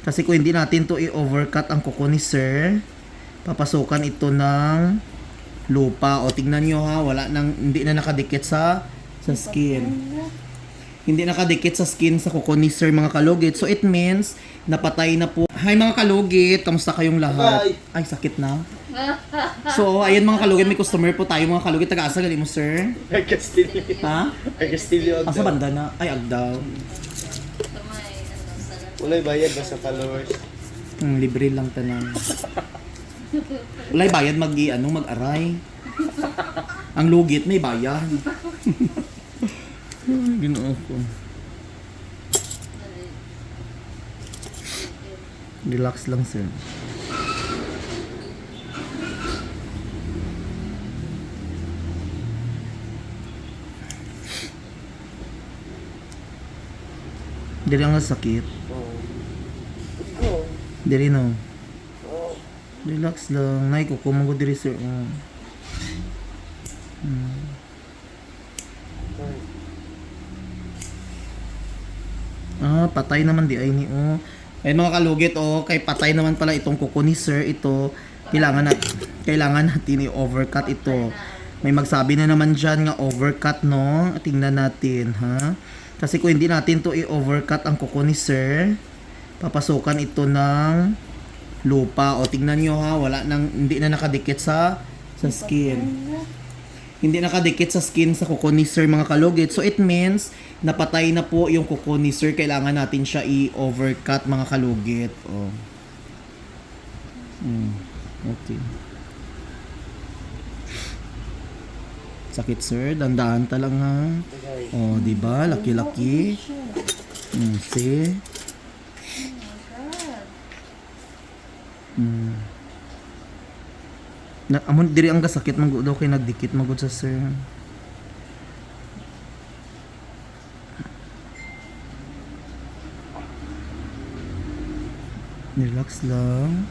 Kasi kung hindi natin to i-overcut ang kuko ni sir, papasukan ito ng lupa. O tingnan nyo ha, wala nang, hindi na nakadikit sa sa skin. Hindi nakadikit sa skin sa kuko ni sir mga kalugit. So it means napatay na po. Hi mga kalugit, kamusta kayong lahat? Ay, sakit na. So, ayan mga kalugit, may customer po tayo mga kalugit. Taga-asa gali mo sir? Ay, Castillo. Ha? Ay, Castillo. Asa banda na? Ay, agdaw. Wala'y bayad ba sa followers? Hmm, libre lang tanan. Walay bayad mag ano, mag-aray. Ang lugit may bayad. Ginoo ko. Relax lang, sir. Dili ang sakit. Dili no. Relax lang. Nay, kukumang ko diri sir. Oh. Hmm. Ah, patay naman di ay ni oh. Ay mga kalugit oh, kay patay naman pala itong kuko ni sir ito. Kailangan na kailangan natin i-overcut ito. May magsabi na naman diyan nga overcut no. Tingnan natin ha. Kasi kung hindi natin to i-overcut ang kuko ni sir, papasukan ito ng lupa. O tingnan nyo ha, wala nang hindi na nakadikit sa sa skin. Hindi nakadikit sa skin sa kuko ni sir mga kalugit. So it means napatay na po yung kuko ni sir. Kailangan natin siya i-overcut mga kalugit. Oh. Hmm. Okay. Sakit sir, dandahan ta lang ha. Oh, di ba? Laki-laki. Hmm, see? Na amon diri ang kasakit man daw kay nagdikit magud sa sir. Relax lang.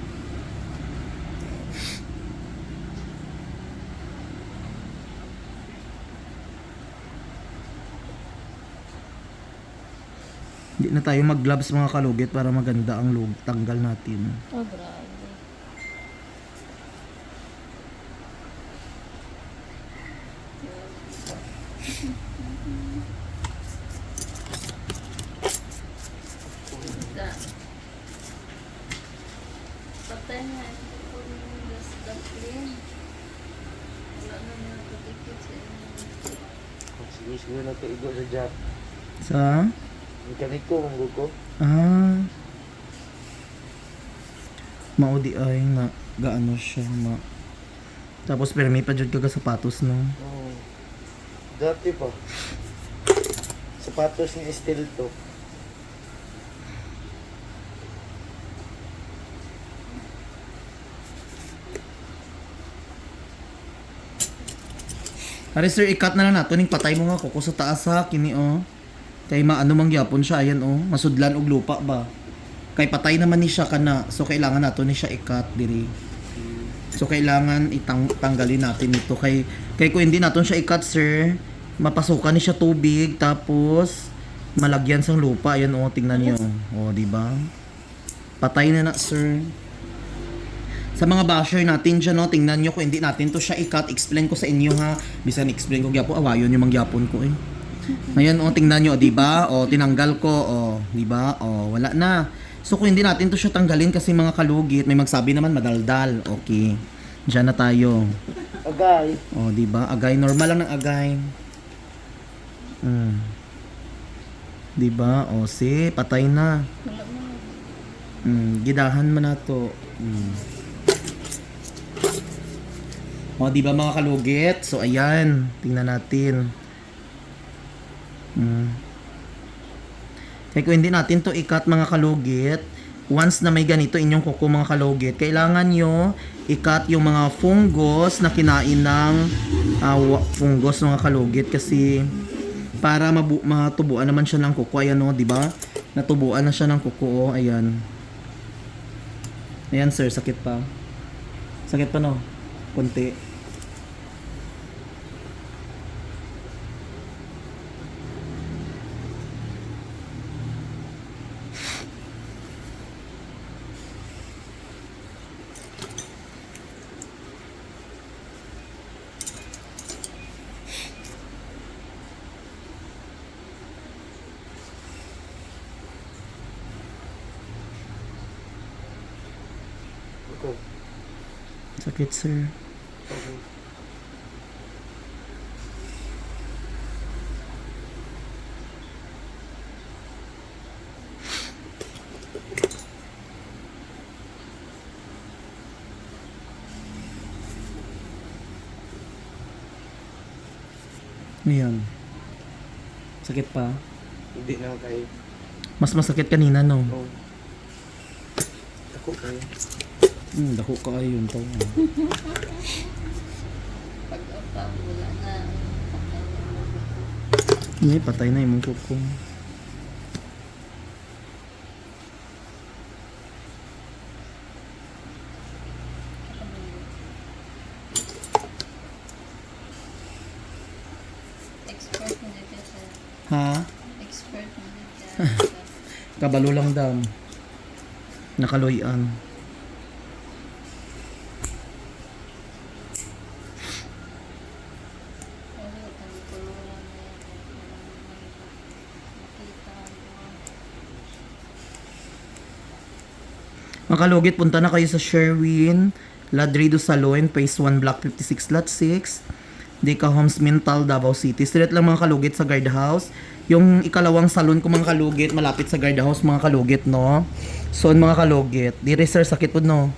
Hindi na tayo mag-gloves mga kalugit para maganda ang lug tanggal natin. Oh, grabe. Patay na ito po yung gas dumpling. Wala na niya patikit sa inyo. Sige, siguro na ito igo sa job. Sa? Mekaniko, manggo ko. Ah. Maudi ay nga gaano siya ma. Tapos pero may pa jud ka sapatos no. Oo. Dati pa. Sapatos ni steel to. Ari sir, i-cut na lang nato ning patay mo nga kuko sa taas ha kini oh. Kay maano man gyapon siya ayan oh, masudlan og lupa ba. Kay patay naman ni siya kana, so kailangan nato ni siya i-cut diri. So kailangan itang tanggalin natin ito kay kay kung hindi naton siya i-cut sir, mapasukan ni siya tubig tapos malagyan sang lupa ayan oh, tingnan niyo. Oh, di ba? Patay na na sir. Sa mga basher natin dyan, no, tingnan nyo kung hindi natin to siya i-cut. Explain ko sa inyo ha. Bisan explain ko gyapon, awayon yung mangyapon ko eh. Ngayon, oh, tingnan nyo, di ba? O, tinanggal ko, o, di ba? O, wala na. So, kung hindi natin to siya tanggalin kasi mga kalugit, may magsabi naman madaldal. Okay. Diyan na tayo. Agay. O, di ba? Agay, normal lang ng agay. Hmm. Di ba? O, si, patay na. Hmm, gidahan man na to. Hmm. O, di ba mga kalugit? So, ayan. Tingnan natin. Hmm. Kaya kung hindi natin to ikat mga kalugit, once na may ganito inyong kuko mga kalugit, kailangan nyo ikat yung mga fungus na kinain ng wa- fungus mga kalugit kasi para mabu- matubuan naman siya ng kuko. Ayan o, di ba? Natubuan na siya ng kuko. O, ayan. Ayan sir, sakit pa. Sakit pa no? Kunti. Ko. Sakit, sir. Okay. Ayan. Sakit pa. Hindi na kayo. Mas masakit kanina, no? Oh. Ako kayo. Hmm, dako ka ayun to. Pag apa, wala na. Patay na mo. Hindi, patay na yung kuko. Expert na dito. Ha? Expert na dito. Kabalo lang dam. Nakaloyan. Wala, tani ko wala na yan. Makita mo. Mga kalugit, punta na kayo sa Sherwin, Ladrido Saloon, Phase 1, Block 56, Lot 6, Deca Homes, Mintal, Davao City. Straight lang mga kalugit sa guardhouse. Yung ikalawang salon ko mga kalugit, malapit sa guardhouse mga kalugit, no? So, mga kalugit, dire sir, sakit po, no?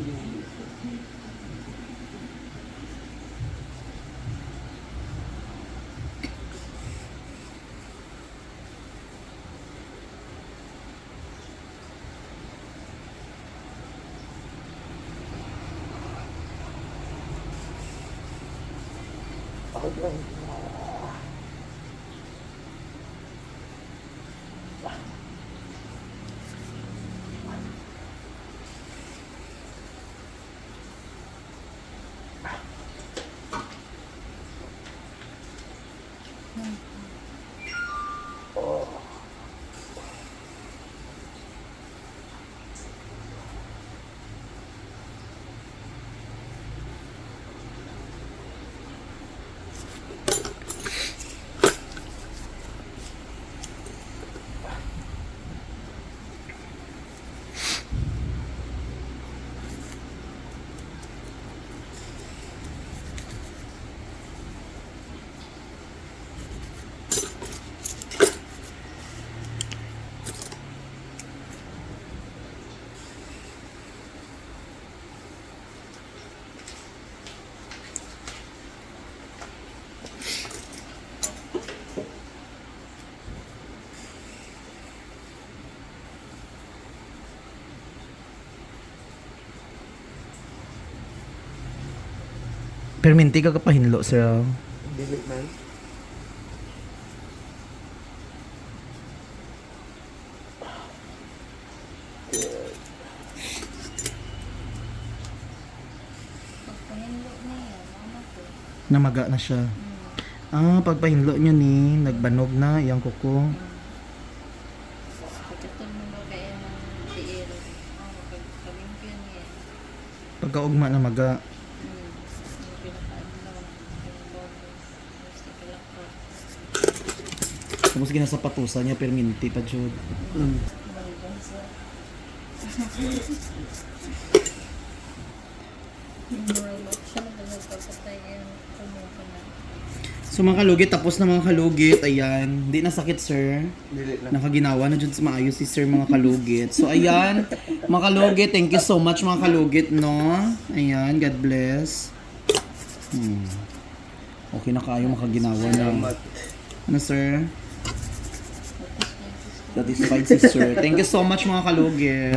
Mm-mm. Ako lang. Perminti ka kapahinlo, sir. Dili man. Niya, ko. Namaga na siya. Ah, pagpahinlo nyo ni, nagbanog na, iyang kuko. Oh, niya. Pagkaugma na maga. Tapos ginasapatusan niya, perminti pa, Jud. Mm. So mga kalugit, tapos na mga kalugit, ayan. Hindi na sakit, sir. Nakaginawa na dyan sa maayos si sir mga kalugit. So ayan, mga kalugit, thank you so much mga kalugit, no? Ayan, God bless. Hmm. Okay na kayo makaginawa na. Ano, sir? Satisfied si sir. Thank you so much mga kalugit.